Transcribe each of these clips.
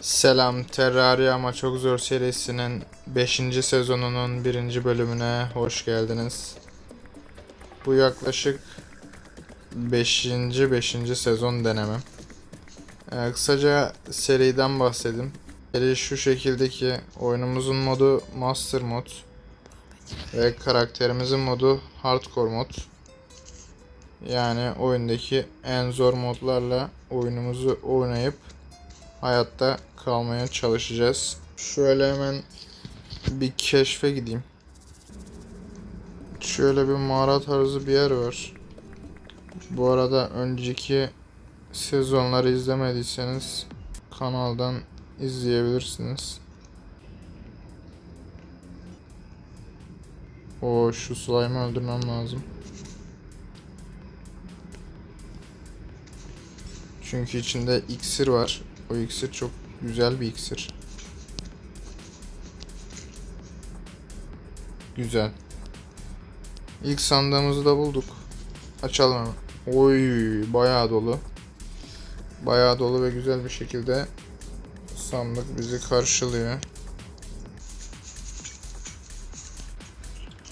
Selam Terraria ama çok zor serisinin 5. sezonunun 1. bölümüne hoş geldiniz. Bu yaklaşık 5. 5. sezon denemem. Ee, kısaca seriden bahsedeyim. Seri şu şekildeki oyunumuzun modu Master Mod ve karakterimizin modu Hardcore Mod. Yani oyundaki en zor modlarla oyunumuzu oynayıp hayatta kalmaya çalışacağız. Şöyle hemen bir keşfe gideyim. Şöyle bir mağara tarzı bir yer var. Bu arada önceki sezonları izlemediyseniz kanaldan izleyebilirsiniz. O şu slime'ı öldürmem lazım. Çünkü içinde iksir var. O iksir çok güzel bir iksir. Güzel. İlk sandığımızı da bulduk. Açalım hemen. Oy bayağı dolu. Bayağı dolu ve güzel bir şekilde sandık bizi karşılıyor.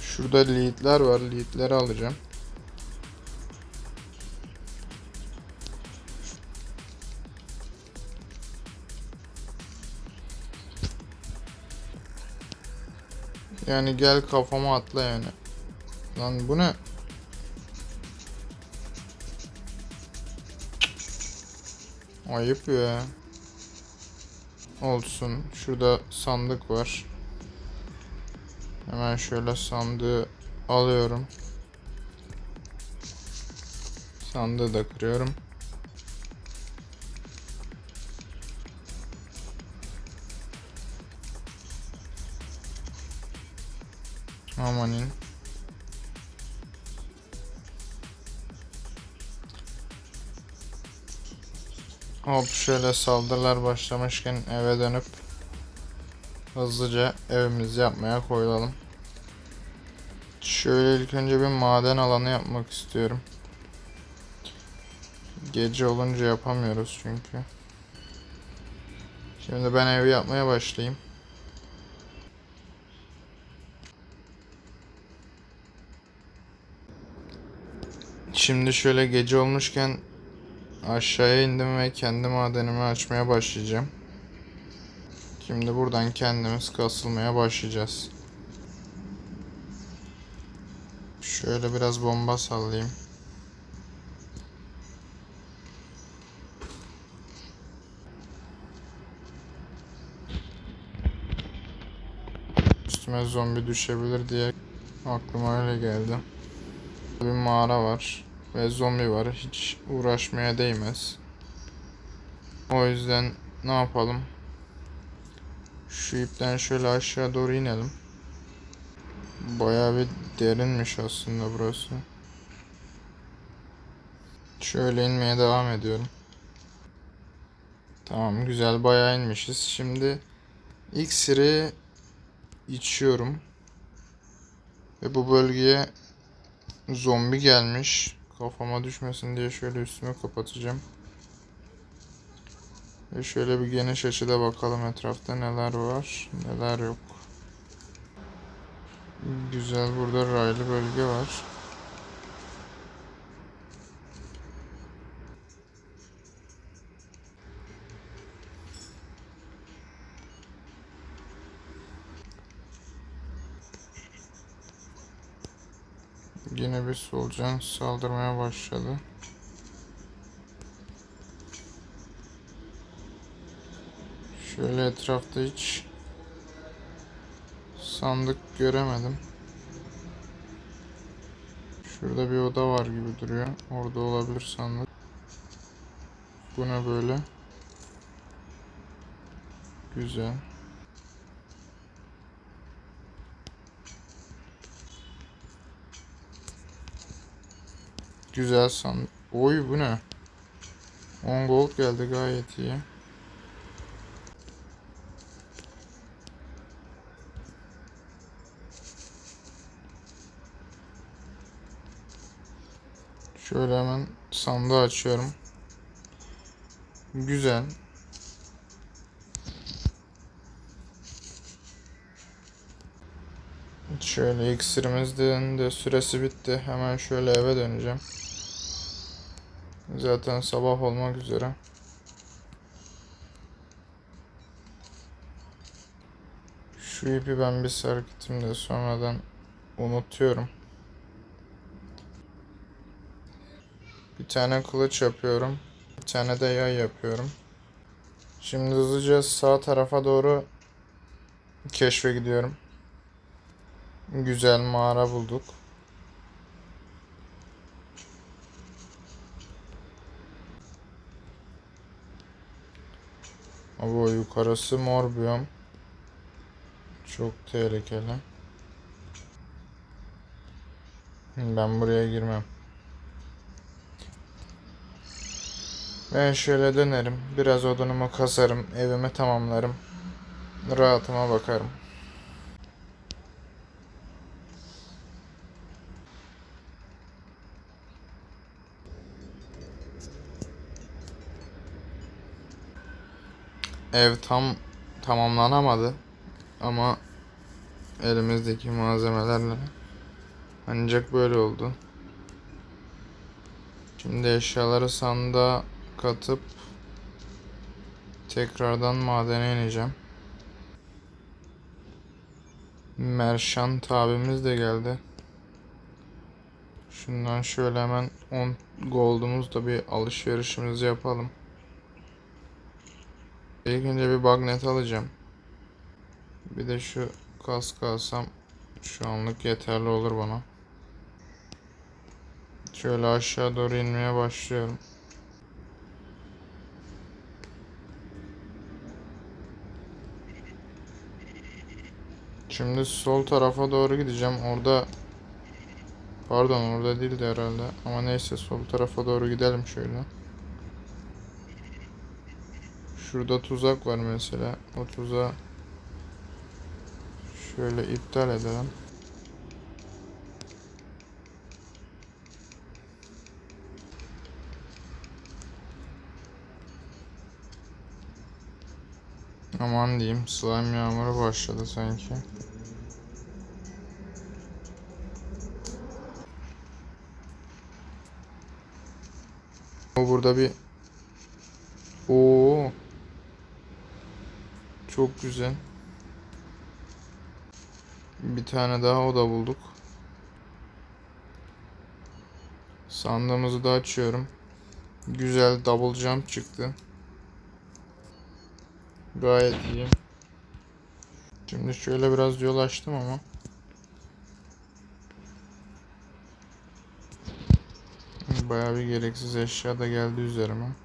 Şurada leadler var. Leadleri alacağım. Yani gel kafama atla yani. Lan bu ne? Ayıp ya. Olsun. Şurada sandık var. Hemen şöyle sandığı alıyorum. Sandığı da kırıyorum. Amanin. Hop şöyle saldırılar başlamışken eve dönüp hızlıca evimizi yapmaya koyulalım. Şöyle ilk önce bir maden alanı yapmak istiyorum. Gece olunca yapamıyoruz çünkü. Şimdi ben evi yapmaya başlayayım. Şimdi şöyle gece olmuşken aşağıya indim ve kendi madenimi açmaya başlayacağım. Şimdi buradan kendimiz kasılmaya başlayacağız. Şöyle biraz bomba sallayayım. Üstüme zombi düşebilir diye aklıma öyle geldi. Bir mağara var ve zombi var. Hiç uğraşmaya değmez. O yüzden ne yapalım? Şu ipten şöyle aşağı doğru inelim. Bayağı bir derinmiş aslında burası. Şöyle inmeye devam ediyorum. Tamam güzel bayağı inmişiz. Şimdi iksiri içiyorum. Ve bu bölgeye zombi gelmiş. Kafama düşmesin diye şöyle üstümü kapatacağım. Ve şöyle bir geniş açıda bakalım etrafta neler var, neler yok. Güzel burada raylı bölge var. Yine bir solucan saldırmaya başladı. Şöyle etrafta hiç sandık göremedim. Şurada bir oda var gibi duruyor. Orada olabilir sandık. Bu ne böyle? Güzel. Güzel sandık. Oy bu ne? 10 gold geldi gayet iyi. Şöyle hemen sandığı açıyorum. Güzel. Şöyle iksirimizin de süresi bitti. Hemen şöyle eve döneceğim. Zaten sabah olmak üzere. Şu ipi ben bir sarkıtayım da sonradan unutuyorum. Bir tane kılıç yapıyorum. Bir tane de yay yapıyorum. Şimdi hızlıca sağ tarafa doğru keşfe gidiyorum. Güzel mağara bulduk. Abi o yukarısı mor biyom. Çok tehlikeli. Ben buraya girmem. Ben şöyle dönerim. Biraz odunumu kasarım. Evimi tamamlarım. Rahatıma bakarım. Ev tam tamamlanamadı ama elimizdeki malzemelerle ancak böyle oldu. Şimdi eşyaları sandığa katıp tekrardan madene ineceğim. Merşan tabimiz de geldi. Şundan şöyle hemen 10 gold'umuzda bir alışverişimizi yapalım. İlk önce bir bagnet alacağım. Bir de şu kask alsam şu anlık yeterli olur bana. Şöyle aşağı doğru inmeye başlıyorum. Şimdi sol tarafa doğru gideceğim. Orada Pardon orada değildi herhalde. Ama neyse sol tarafa doğru gidelim şöyle. Şurada tuzak var mesela. O tuzağı şöyle iptal edelim. Aman diyeyim slime yağmuru başladı sanki. O burada bir Oo. Çok güzel. Bir tane daha oda bulduk. Sandığımızı da açıyorum. Güzel double jump çıktı. Gayet iyi. Şimdi şöyle biraz yol açtım ama. Bayağı bir gereksiz eşya da geldi üzerime.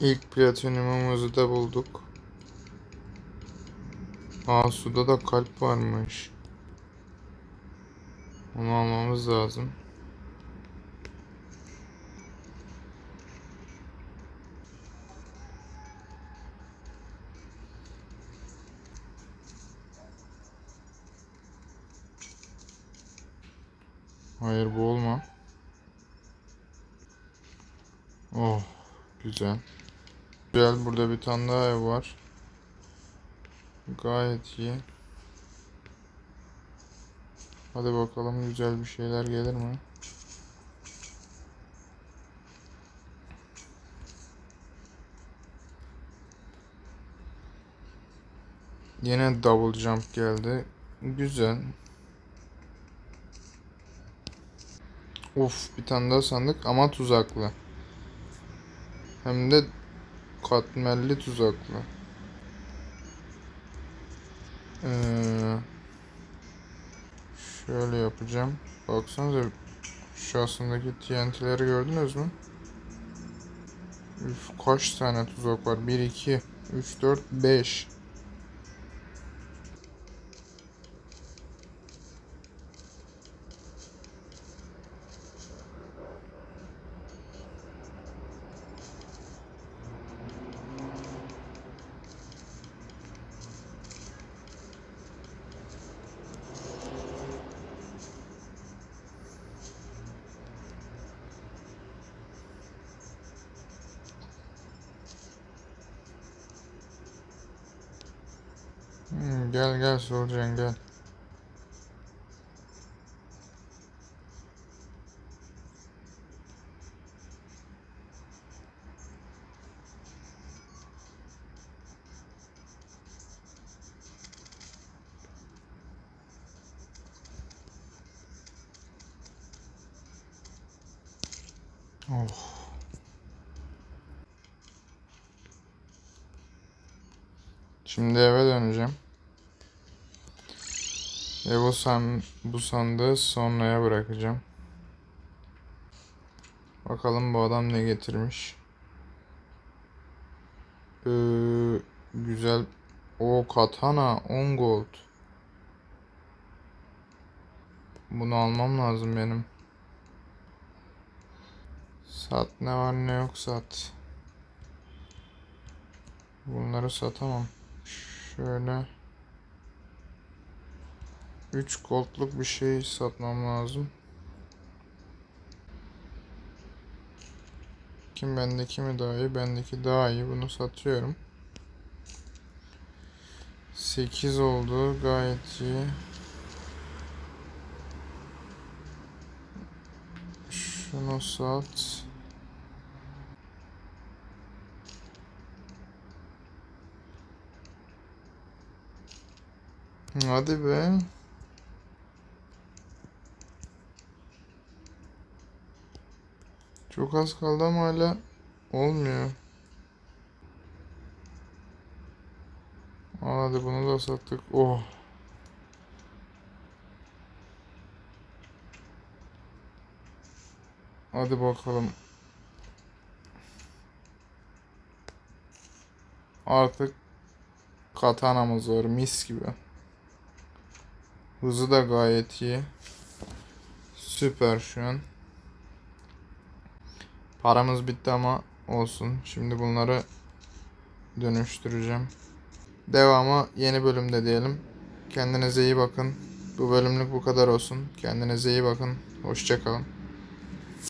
İlk platinumumuzu da bulduk. Aa suda da kalp varmış. Onu almamız lazım. Hayır bu olma. Oh güzel. Güzel burada bir tane daha ev var. Gayet iyi. Hadi bakalım güzel bir şeyler gelir mi? Yine double jump geldi. Güzel. Of bir tane daha sandık ama tuzaklı. Hem de katmerli tuzaklı. Ee, şöyle yapacağım. Baksanıza şu aslındaki TNT'leri gördünüz mü? Üf, kaç tane tuzak var? 1, 2, 3, 4, 5. Hmm, gel gel Solucan gel. Şimdi eve döneceğim. Ve bu, san bu sandığı sonraya bırakacağım. Bakalım bu adam ne getirmiş. Ee, güzel. O katana 10 gold. Bunu almam lazım benim. Sat ne var ne yok sat. Bunları satamam. Şöyle 3 goldluk bir şey satmam lazım. Kim bendeki mi daha iyi? Bendeki daha iyi. Bunu satıyorum. 8 oldu. Gayet iyi. Şunu sat. Hadi be. Çok az kaldı ama hala olmuyor. Hadi bunu da sattık. Oh. Hadi bakalım. Artık katanamız var mis gibi. Hızı da gayet iyi. Süper şu an. Paramız bitti ama olsun. Şimdi bunları dönüştüreceğim. Devamı yeni bölümde diyelim. Kendinize iyi bakın. Bu bölümlük bu kadar olsun. Kendinize iyi bakın. Hoşçakalın.